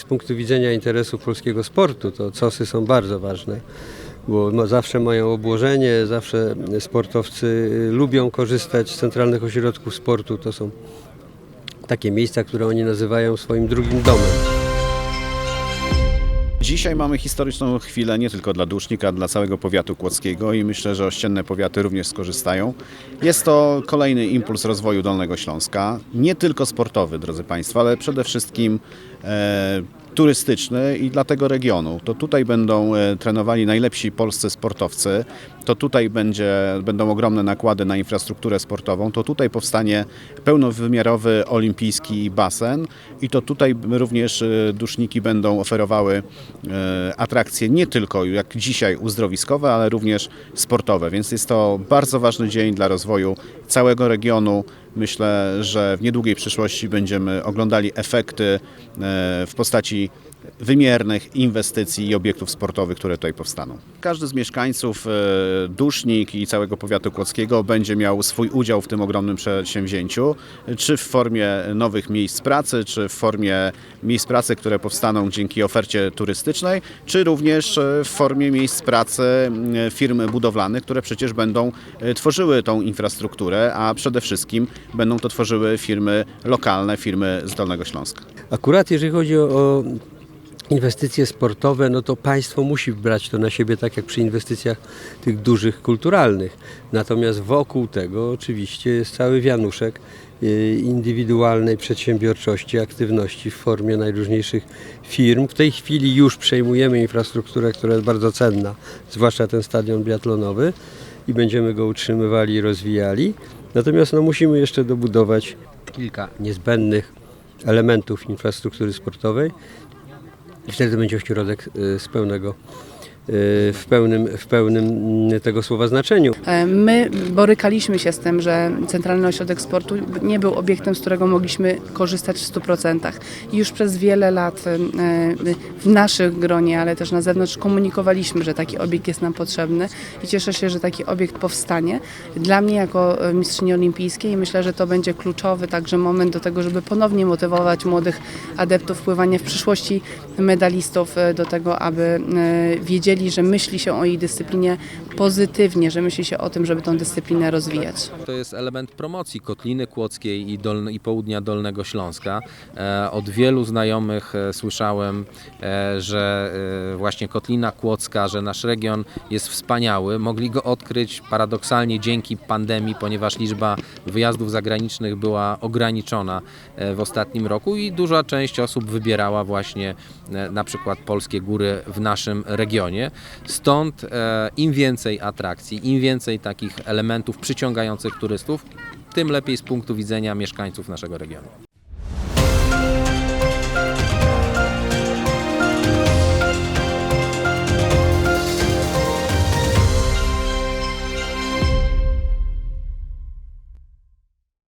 z punktu widzenia interesów polskiego sportu to COSy są bardzo ważne, bo ma- zawsze mają obłożenie, zawsze sportowcy y, lubią korzystać z centralnych ośrodków sportu. To są takie miejsca, które oni nazywają swoim drugim domem. Dzisiaj mamy historyczną chwilę nie tylko dla Dusznika, dla całego powiatu kłodzkiego i myślę, że ościenne powiaty również skorzystają. Jest to kolejny impuls rozwoju Dolnego Śląska, nie tylko sportowy, drodzy Państwo, ale przede wszystkim e, turystyczny i dla tego regionu. To tutaj będą e, trenowali najlepsi polscy sportowcy, to tutaj będzie, będą ogromne nakłady na infrastrukturę sportową, to tutaj powstanie pełnowymiarowy olimpijski basen i to tutaj również e, duszniki będą oferowały e, atrakcje nie tylko jak dzisiaj uzdrowiskowe, ale również sportowe, więc jest to bardzo ważny dzień dla rozwoju całego regionu. Myślę, że w niedługiej przyszłości będziemy oglądali efekty e, w postaci wymiernych inwestycji i obiektów sportowych, które tutaj powstaną. Każdy z mieszkańców e, Dusznik i całego powiatu kłodzkiego będzie miał swój udział w tym ogromnym przedsięwzięciu, czy w formie nowych miejsc pracy, czy w formie miejsc pracy, które powstaną dzięki ofercie turystycznej, czy również e, w formie miejsc pracy firm budowlanych, które przecież będą tworzyły tą infrastrukturę, a przede wszystkim będą to tworzyły firmy lokalne, firmy z Dolnego Śląska. Akurat jeżeli chodzi o, inwestycje sportowe, no to państwo musi brać to na siebie tak jak przy inwestycjach tych dużych kulturalnych. Natomiast wokół tego oczywiście jest cały wianuszek y, indywidualnej przedsiębiorczości, aktywności w formie najróżniejszych firm. W tej chwili już przejmujemy infrastrukturę, która jest bardzo cenna, zwłaszcza ten stadion biatlonowy i będziemy go utrzymywali i rozwijali. Natomiast no, musimy jeszcze dobudować kilka niezbędnych elementów infrastruktury sportowej. I wtedy będzie ośrodek y, z pełnego, w pełnym, w pełnym mm, tego słowa znaczeniu. E, My borykaliśmy się z tym, że Centralny Ośrodek Sportu nie był obiektem, z którego mogliśmy korzystać w 100%. I już przez wiele lat e, w naszych gronie, ale też na zewnątrz komunikowaliśmy, że taki obiekt jest nam potrzebny i cieszę się, że taki obiekt powstanie. Dla mnie jako e, mistrzyni olimpijskiej myślę, że to będzie kluczowy także moment do tego, żeby ponownie motywować młodych adeptów pływania w przyszłości medalistów e, do tego, aby e, że myśli się o jej dyscyplinie pozytywnie, że myśli się o tym, żeby tą dyscyplinę rozwijać. To jest element promocji Kotliny Kłodzkiej i, i południa Dolnego Śląska. E, od wielu znajomych e, słyszałem, e, że właśnie Kotlina Kłodzka, że nasz region jest wspaniały. Mogli go odkryć paradoksalnie dzięki pandemii, ponieważ liczba wyjazdów zagranicznych była ograniczona w ostatnim roku i duża część osób wybierała właśnie na przykład polskie góry w naszym regionie. Stąd e, im więcej atrakcji, im więcej takich elementów przyciągających turystów, tym lepiej z punktu widzenia mieszkańców naszego regionu.